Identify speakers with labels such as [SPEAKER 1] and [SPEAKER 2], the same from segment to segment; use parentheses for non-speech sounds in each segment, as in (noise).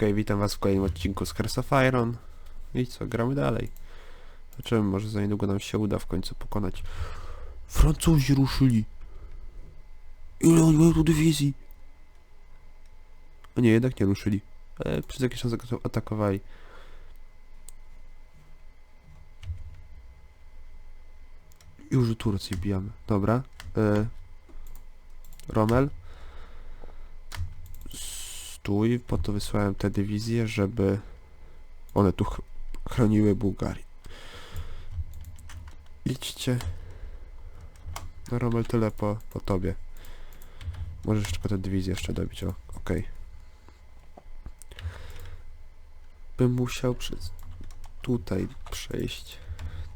[SPEAKER 1] Okej, witam was w kolejnym odcinku z Hearts of Iron. I co, gramy dalej. Zobaczymy, może za niedługo nam się uda w końcu pokonać. Francuzi ruszyli. Ile oni mają tu dywizji? A nie, jednak nie ruszyli. Ale przez jakiś czas atak- atakowali. Już Turcji bijamy. Dobra. E, Rommel. Stój, po to wysłałem te dywizje, żeby one tu ch chroniły Bułgarię. Idźcie. No Rommel, tyle po, po tobie. Możesz tylko te dywizje jeszcze dobić, o, okej. Bym musiał przez tutaj przejść,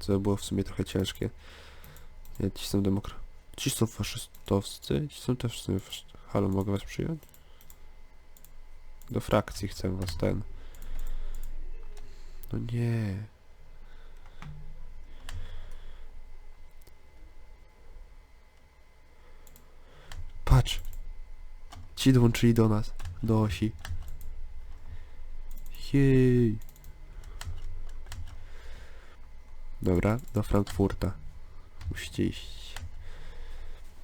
[SPEAKER 1] co było w sumie trochę ciężkie. Nie, ci są demokra... Ci są faszystowscy, ci są też w sumie fasz... Halo, mogę was przyjąć? Do frakcji chcę was ten. No nie. Patrz. Ci dołączyli do nas. Do osi. Jej. Dobra, do Frankfurta. Musicie iść.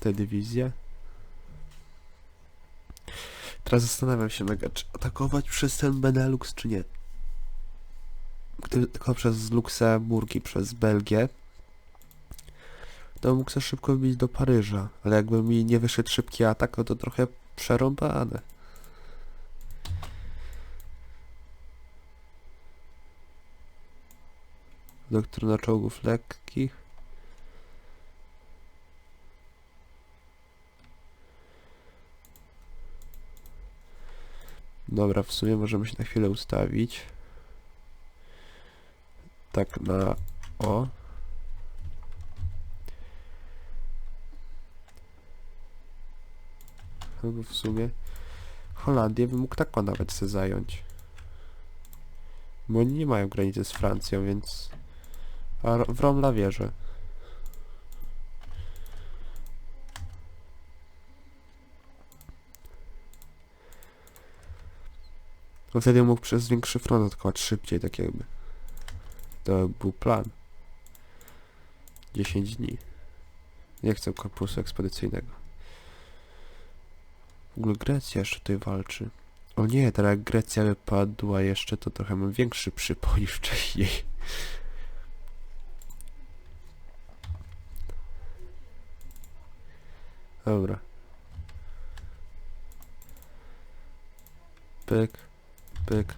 [SPEAKER 1] Te dywizje. Teraz zastanawiam się mega, czy atakować przez ten Benelux, czy nie. Tylko przez Luksemburg i przez Belgię, to mógł szybko wbić do Paryża, ale jakby mi nie wyszedł szybki atak, no to trochę przerąbane. Doktryna czołgów lekkich. Dobra, w sumie możemy się na chwilę ustawić. Tak na o. Albo w sumie Holandię bym mógł taką nawet sobie zająć. Bo oni nie mają granicy z Francją, więc... A w Romla wierzę. Bo wtedy mógł przez większy front atakować szybciej, tak jakby. To był plan. 10 dni. Nie chcę korpusu ekspedycyjnego. W ogóle Grecja jeszcze tutaj walczy. O nie, teraz jak Grecja wypadła jeszcze, to trochę mam większy przypał (laughs) niż wcześniej. Dobra. Pyk, pyk.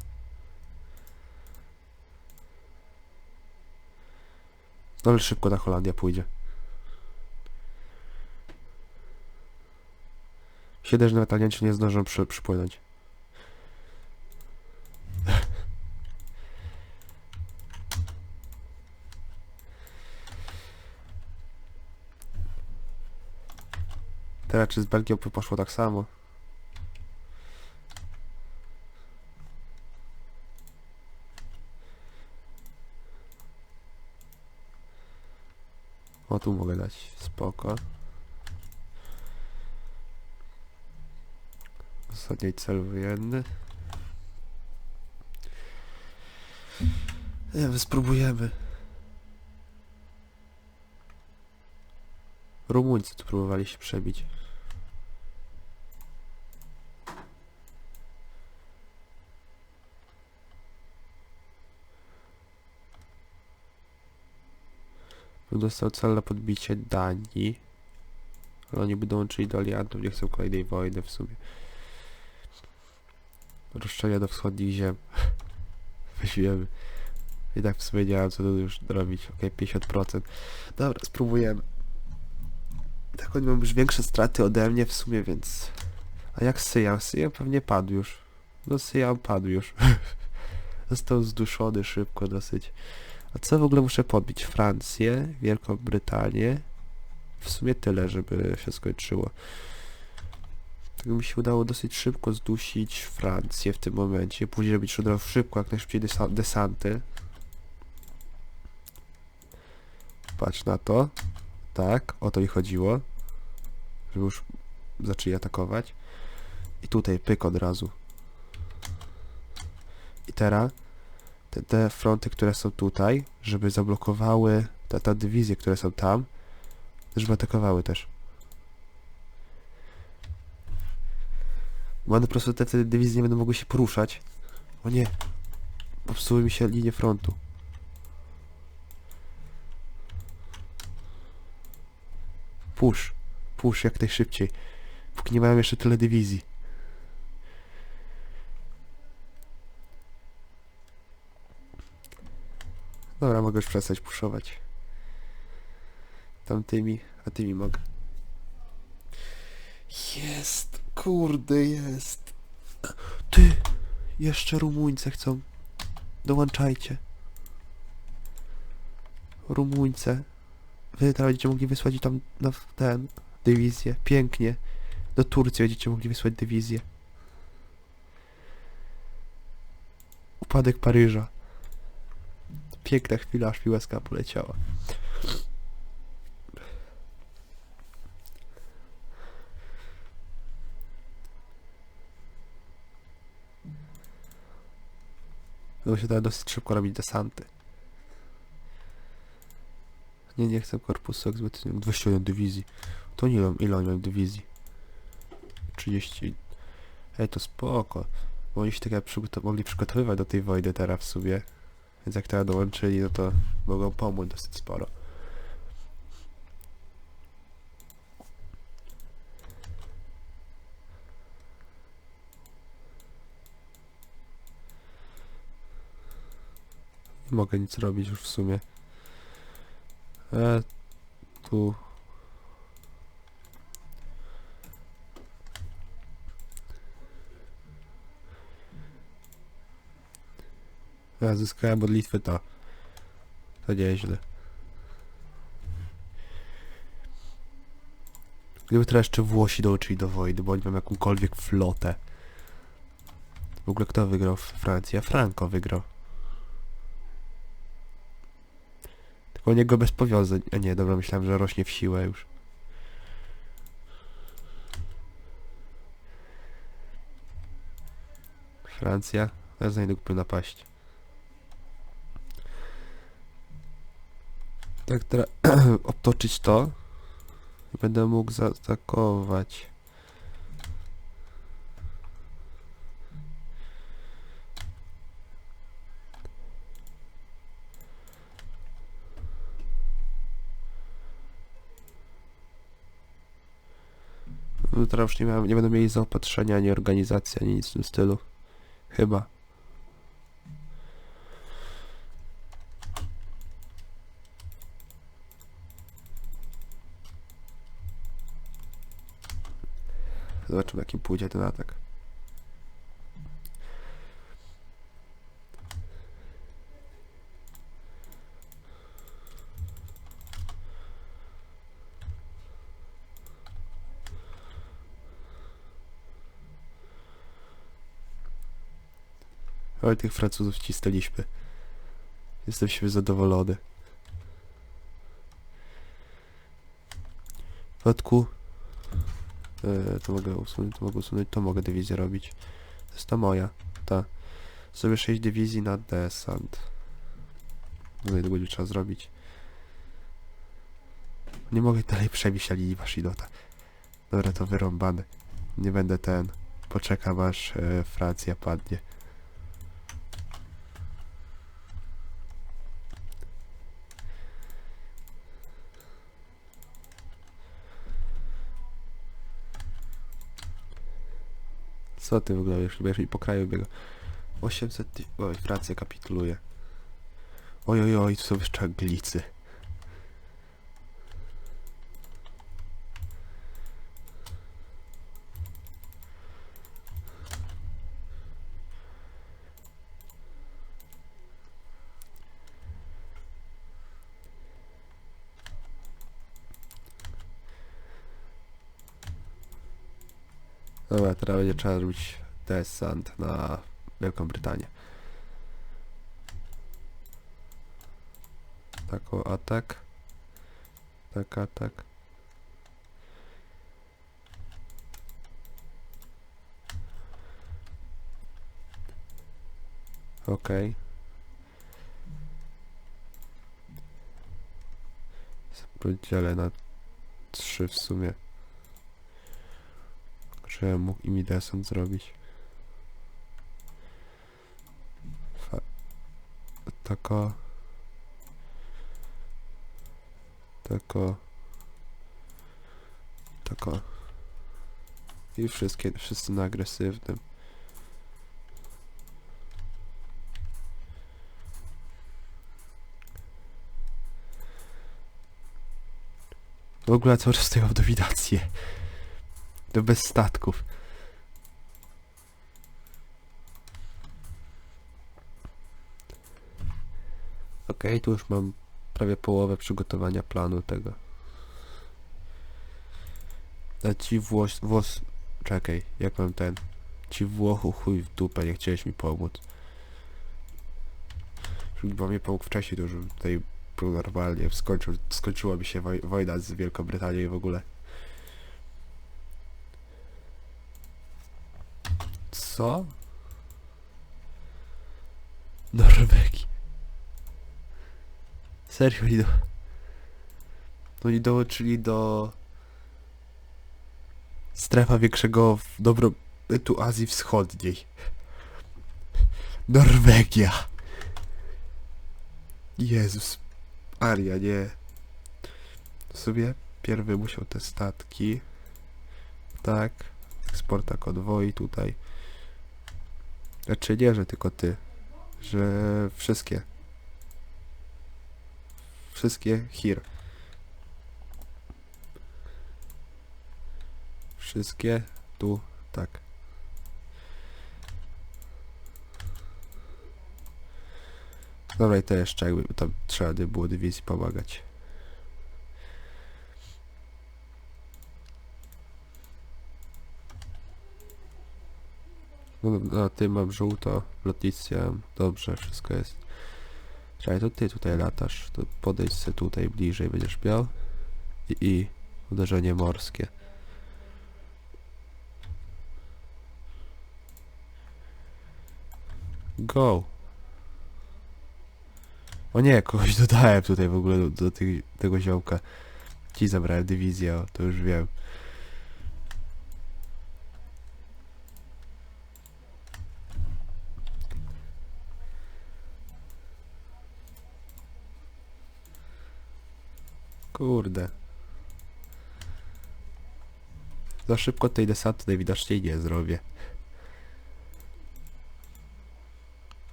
[SPEAKER 1] No ale szybko ta Holandia pójdzie. Siedzę, że nawet nie zdążą przy, przypłynąć. Teraz czy z Belgią by poszło tak samo? O, tu mogę dać. Spoko. Ostatni cel wojenny. Nie wiem, spróbujemy. Rumuńcy tu próbowali się przebić. Dostał cel na podbicie Danii. Ale oni by dołączyli do aliantów, nie chcą kolejnej wojny w sumie. Roszczenia do wschodnich ziem. (laughs) Weźmiemy. I tak w sumie nie mam co tu już robić. Ok, 50%. Dobra, spróbujemy. Tak oni mają już większe straty ode mnie w sumie, więc... A jak Syjam? Syjam pewnie padł już. No Syjam padł już. (laughs) Został zduszony szybko dosyć. A co w ogóle muszę podbić? Francję, Wielką Brytanię. W sumie tyle, żeby się skończyło. Tego mi się udało dosyć szybko zdusić Francję w tym momencie. Później robić szybko, jak najszybciej desa desanty. Patrz na to. Tak, o to mi chodziło. Żeby już zaczęli atakować. I tutaj pyk od razu. litera, te, te fronty, które są tutaj, żeby zablokowały te, te dywizje, które są tam, żeby atakowały też. Bo one po prostu te wtedy dywizje nie będą mogły się poruszać. O nie, popsuły mi się linie frontu. Push, push jak najszybciej. Póki nie mają jeszcze tyle dywizji. Dobra, mogę już przestać puszować. Tamtymi, a tymi mogę. Jest, kurde, jest. Ty, jeszcze Rumuńce chcą. Dołączajcie. Rumuńce. Wy teraz będziecie mogli wysłać tam na ten dywizję. Pięknie. Do Turcji będziecie mogli wysłać dywizję. Upadek Paryża. Piękna chwila, aż mi poleciała. Będą się teraz dosyć szybko robić desanty. Nie, nie chcę korpusu egzekucyjnego. 21 dywizji. To nie ile, ile oni mają dywizji? 30. Ej, to spoko. Bo oni się tak jak przygotow- mogli przygotowywać do tej wojny teraz w sumie. Więc jak teraz dołączyli, no to mogą pomóc dosyć sporo. Nie mogę nic robić już w sumie. E, tu. Ja zyskałem modlitwy to. To nieźle. Gdyby teraz jeszcze Włosi dołączyli do wojny, bo oni mają jakąkolwiek flotę. W ogóle kto wygrał w Francji? A Franco wygrał. Tylko u niego bez powiązań. A nie, dobra, myślałem, że rośnie w siłę już. Francja. Ja znajdę głupio napaść. Tak teraz (clears throat) obtoczyć to będę mógł zaatakować. No teraz już nie, miałem, nie będą mieli zaopatrzenia, ani organizacji, ani nic w tym stylu. Chyba. Zobaczymy jakim pójdzie atak. Oj, tych Francuzów cisnęliśmy. Jestem siebie zadowolony. W E, to mogę usunąć, to mogę usunąć, to mogę dywizję robić. To jest ta moja, ta. Sobie 6 dywizji na desant. No i będzie trzeba zrobić. Nie mogę dalej przewieźć na linii Washingtona. Dobra, to wyrąbane. Nie będę ten. Poczekam aż e, Francja padnie. Co ty w ogóle wiesz? I po kraju biega. 800 ty... Oj, Francja kapituluje. Oj, oj, oj, są jeszcze Anglicy. Teraz będzie trzeba zrobić desant na Wielką Brytanię. Tak o atak. Tak atak. Okej. Podzielę na trzy w sumie. Żebym mógł im desant zrobić. Fa tako. Tako. Tako. I wszystkie, wszyscy na agresywnym. W ogóle cały czas stoją w dominację. To bez statków. Okej, tu już mam prawie połowę przygotowania planu tego. A ci Włos... Włos... Czekaj, jak mam ten... Ci Włochu chuj w dupę, nie chciałeś mi pomóc. Gdybym mi pomógł wcześniej, to już tutaj normalnie, skończył, się woj wojna z Wielką Brytanią i w ogóle. Co? Norwegii. Serio, oni do... Oni dołączyli do... Strefa większego dobrobytu Azji Wschodniej. Norwegia. Jezus. Aria, nie. W sumie pierwy musiał te statki. Tak. Eksporta konwoi tutaj. Znaczy nie, że tylko ty. Że wszystkie. Wszystkie here. Wszystkie tu, tak. Dobra i to jeszcze jakby tam trzeba by było dywizji pomagać. No, tym mam żółto, lotnictwie mam dobrze, wszystko jest. Czekaj, to ty tutaj latasz, to podejdź se tutaj bliżej będziesz miał. I, i uderzenie morskie. Go! O nie, kogoś dodałem tutaj w ogóle do, do tych, tego ziołka. Ci zabrałem dywizję, o, to już wiem. Kurde. Za szybko tej desantu najwidoczniej nie zrobię.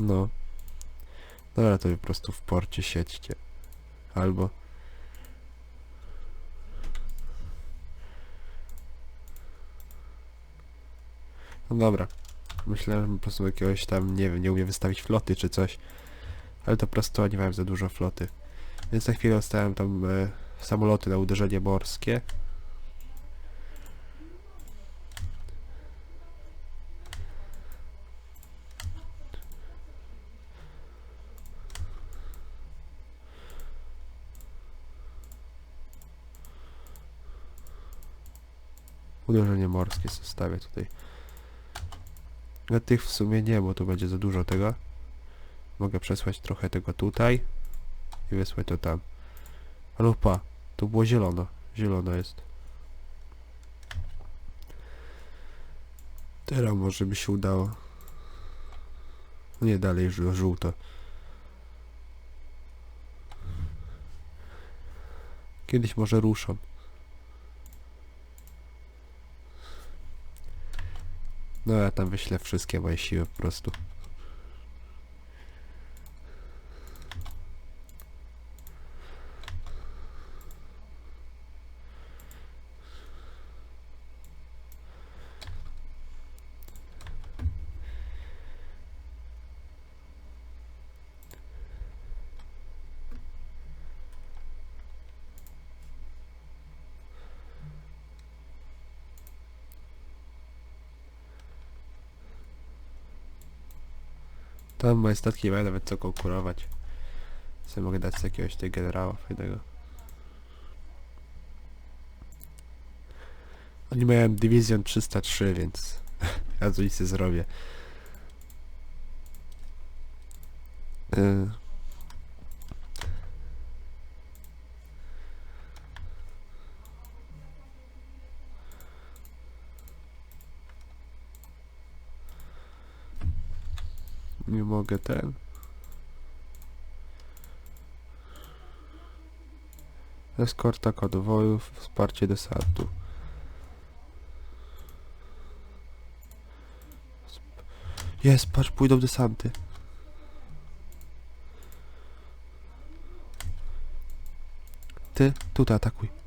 [SPEAKER 1] No. Dobra, to po prostu w porcie siedźcie. Albo... No dobra. Myślałem, że po prostu jakiegoś tam, nie wiem, nie umiem wystawić floty czy coś. Ale to po prostu oni mają za dużo floty. Więc na chwilę ostałem tam e, samoloty na uderzenie morskie. Uderzenie morskie zostawię tutaj. A tych w sumie nie, bo to będzie za dużo tego. Mogę przesłać trochę tego tutaj i wysłać to tam. Ale pa, to było zielono. Zielono jest. Teraz może by się udało. Nie dalej żół- żółto. Kiedyś może ruszą. No ja tam wyślę wszystkie moje siły po prostu. Tam moje statki nie mają nawet co konkurować. Sobie mogę dać z jakiegoś tutaj generała fajnego. Oni mają Division 303, więc (laughs) ja tu nic nie zrobię. Y, Nie mogę ten. Eskorta konwojów, wsparcie desantu. Jest, patrz, pójdą desanty. Ty, tutaj atakuj.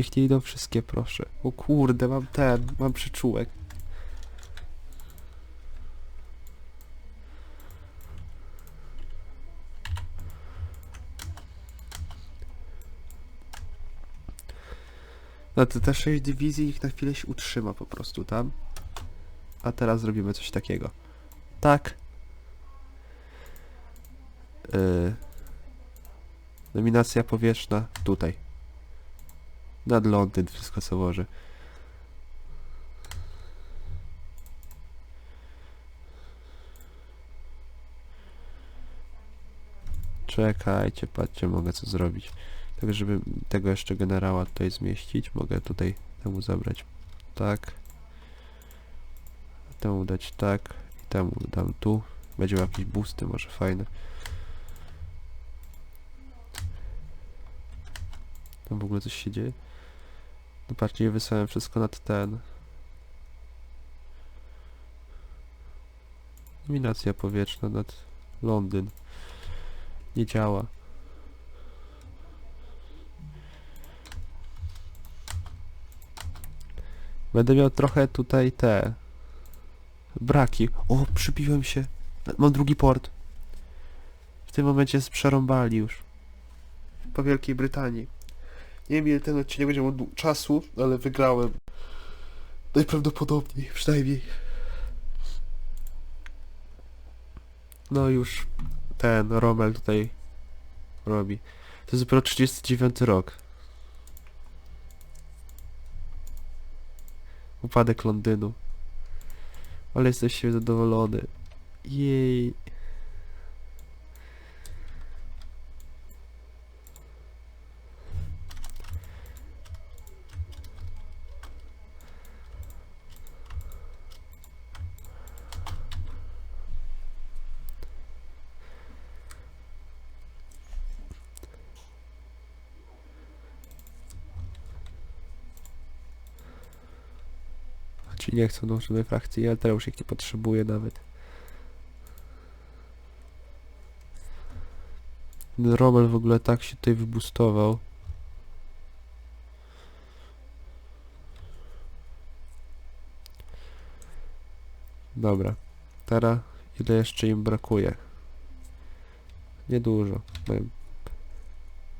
[SPEAKER 1] Niech nie idą wszystkie, proszę. O kurde, mam ten, mam przyczółek. No to te 6 dywizji ich na chwilę się utrzyma po prostu tam. A teraz zrobimy coś takiego. Tak. Yy. Nominacja powietrzna tutaj. Nad Londyn wszystko co może. Czekajcie, patrzcie, mogę co zrobić. Tak, żeby tego jeszcze generała tutaj zmieścić, mogę tutaj temu zabrać tak. Temu dać tak. I temu dam tu. Będzie miał jakieś boosty, może fajne. Tam w ogóle coś się dzieje? Nie wysłałem wszystko nad ten. Dominacja powietrzna nad Londyn. Nie działa. Będę miał trochę tutaj te braki. O, przybiłem się. Mam drugi port. W tym momencie przerąbali już. Po Wielkiej Brytanii. Nie wiem ile ten odcinek będzie miał czasu, ale wygrałem. Najprawdopodobniej, przynajmniej. No już ten Rommel tutaj robi. To jest dopiero 39 rok. Upadek Londynu. Ale jesteś zadowolony. Jej. Ci nie chcą dążonej frakcji, ale teraz już ich nie potrzebuję nawet. Rommel w ogóle tak się tutaj wybustował. Dobra. Teraz ile jeszcze im brakuje? Niedużo.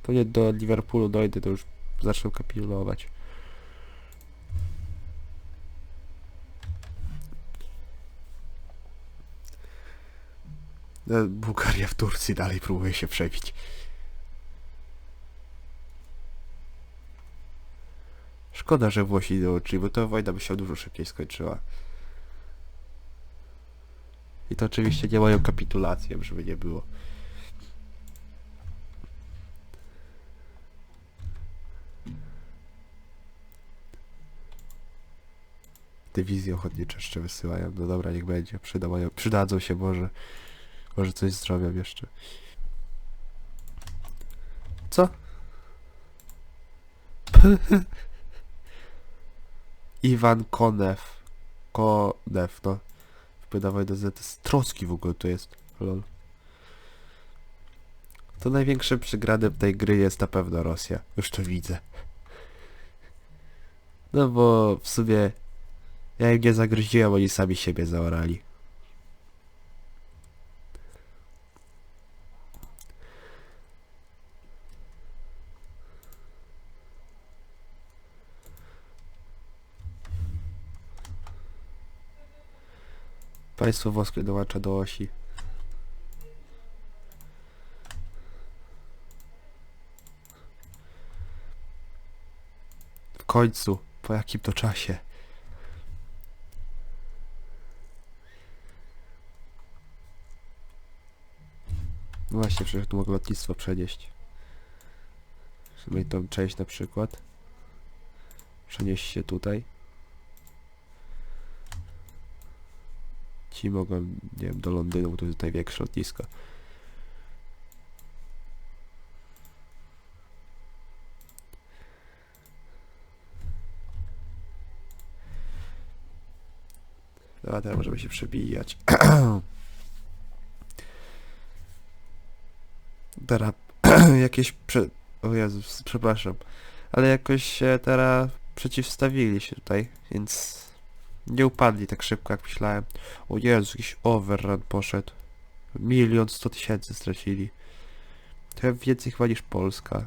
[SPEAKER 1] To nie do Liverpoolu dojdę, to już zacznę kapitulować. Bułgaria w Turcji dalej próbuje się przebić. Szkoda, że Włosi dołączyli, bo to wojna by się dużo szybciej skończyła. I to oczywiście nie mają kapitulację, żeby nie było. Dywizje ochotnicze jeszcze wysyłają. No dobra, niech będzie. Przydadzą się może. Może coś zrobią jeszcze. Co? (laughs) Iwan Konew. Konew, no. Wpływa wojna z jest Trocki w ogóle to jest. Lol. To największe przegranym tej gry jest na pewno Rosja. Już to widzę. No bo w sumie ja im nie zagroziłem, oni sami siebie zaorali. Państwo włoskie dołącza do osi. końcu, po jakim to czasie. No Właśnie, przecież tu mogę lotnictwo przenieść. Sobie tą część na przykład. Przenieść się tutaj. Ci mogą, nie wiem, do Londynu, bo to jest tutaj większe lotnisko. Dobra, teraz możemy się przebijać. (clears throat) teraz (clears throat) jakieś prze... O Jezus, przepraszam. Ale jakoś się teraz przeciwstawili się tutaj, więc nie upadli tak szybko jak myślałem. O Jezu, jakiś overrun poszedł. Milion sto tysięcy stracili. To więcej chyba niż Polska.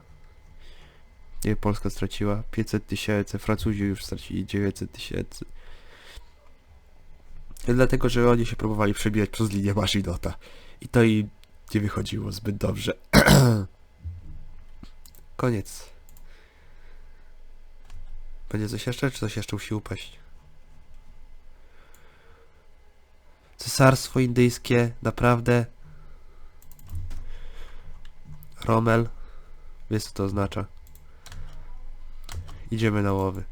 [SPEAKER 1] Nie, Polska straciła 500 tysięcy, Francuzi już stracili 900 tysięcy. Dlatego, że oni się próbowali przebijać przez linię Maszynota. I to im nie wychodziło zbyt dobrze. (clears throat) Koniec. Będzie coś jeszcze, czy coś jeszcze musi upaść? Cesarstwo indyjskie, naprawdę. Rommel. Wiesz co to oznacza. Idziemy na łowy.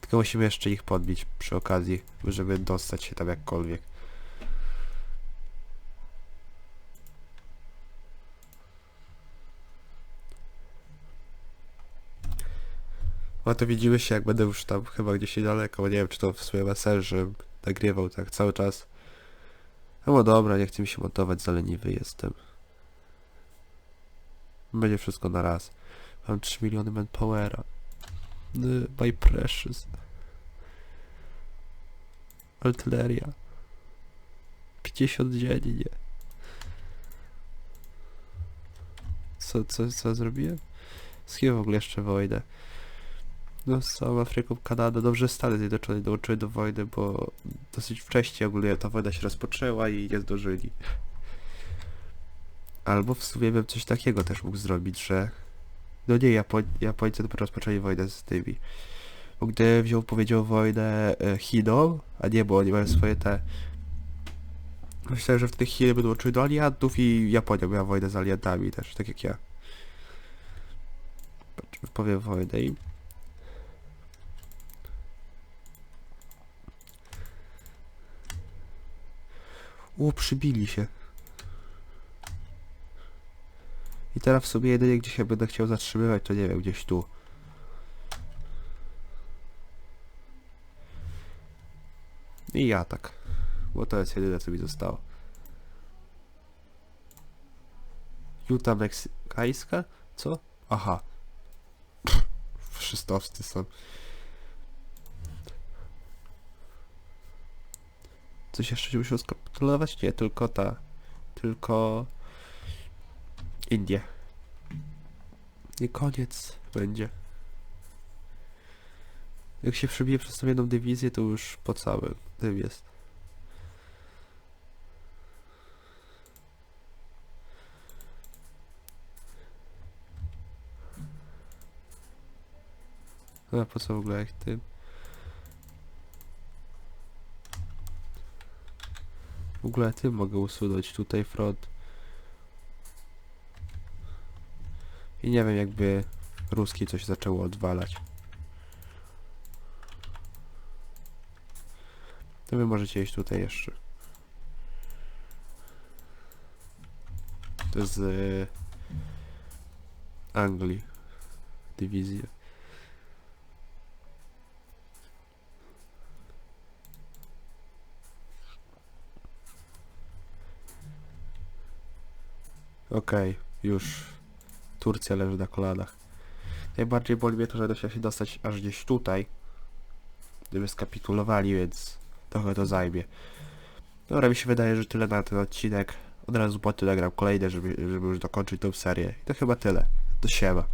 [SPEAKER 1] Tylko musimy jeszcze ich podbić przy okazji, żeby dostać się tam jakkolwiek. No to widzimy się jak będę już tam chyba gdzieś niedaleko, nie wiem czy to w sumie ma sens, nagrywał tak cały czas. No dobra, nie chcę mi się montować, zaleniwy jestem. Będzie wszystko na raz. Mam 3 miliony manpowera. My precious. Artyleria. 50 dziennie. Co, co, co zrobiłem? Z kim w ogóle jeszcze wojnę? No z całą Afryką, Kanadą. Dobrze Stany Zjednoczone dołączyły do wojny, bo dosyć wcześnie ogólnie ta wojna się rozpoczęła i nie zdążyli. Albo w sumie bym coś takiego też mógł zrobić, że... No nie, Japoń... Japońcy dopiero rozpoczęli wojnę z tymi. Bo gdy wziął, powiedział wojnę e, Chinom, a nie, bo oni mają swoje te... Myślałem, że w tych Chiny będą dołączyły do aliantów i Japonia miała wojnę z aliantami też, tak jak ja. Powiem wojnę i... O, przybili się. I teraz w sobie jedynie gdzie się będę chciał zatrzymywać, to nie wiem, gdzieś tu. I ja tak. Bo to jest jedyne co mi zostało. Juta meksykańska? Co? Aha. (laughs) Faszystowscy są. Coś jeszcze się musiał skapitulować? Nie, tylko ta. Tylko... Indie. I koniec będzie. Jak się przebije przez tą jedną dywizję, to już po całym tym jest. No a po co w ogóle jak tym? W ogóle tym mogę usunąć tutaj front. I nie wiem jakby ruski coś zaczęło odwalać. To wy możecie iść tutaj jeszcze. To z e, Anglii. Dywizja. Okej, już Turcja leży na kolanach. Najbardziej boli mnie to, że da się dostać aż gdzieś tutaj. Gdyby skapitulowali, więc trochę to zajmie. Dobra, mi się wydaje, że tyle na ten odcinek. Od razu po nagram kolejne, żeby, żeby już dokończyć tą serię. I to chyba tyle. To siema.